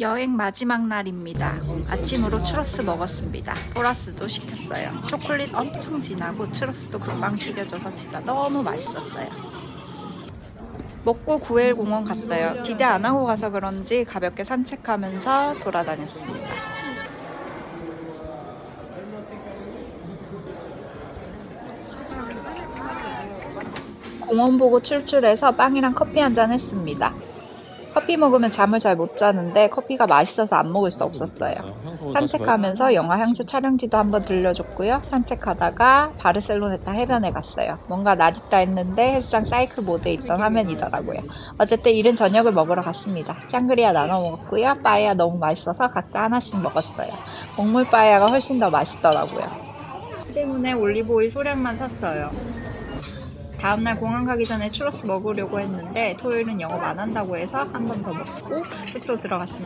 여행 마지막 날입니다. 아침으로 추러스 먹었습니다. 보라스도 시켰어요. 초콜릿 엄청 진하고 추러스도 금방 튀겨져서 진짜 너무 맛있었어요. 먹고 구엘 공원 갔어요. 기대 안 하고 가서 그런지 가볍게 산책하면서 돌아다녔습니다. 공원 보고 출출해서 빵이랑 커피 한 잔 했습니다. 커피 먹으면 잠을 잘 못 자는데 커피가 맛있어서 안 먹을 수 없었어요. 산책하면서 영화 향수 촬영지도 한번 들려줬고요. 산책하다가 바르셀로네타 해변에 갔어요. 뭔가 낯익다 했는데 헬스장 사이클 모드에 있던 화면이더라고요. 어쨌든 이른 저녁을 먹으러 갔습니다. 샹그리아 나눠 먹었고요. 빠에야 너무 맛있어서 각자 하나씩 먹었어요. 먹물 빠에야가 훨씬 더 맛있더라고요. 때문에 올리브오일 소량만 샀어요. 다음날 공항 가기 전에 추러스 먹으려고 했는데 토요일은 영업 안 한다고 해서 한 번 더 먹고 숙소 들어갔습니다.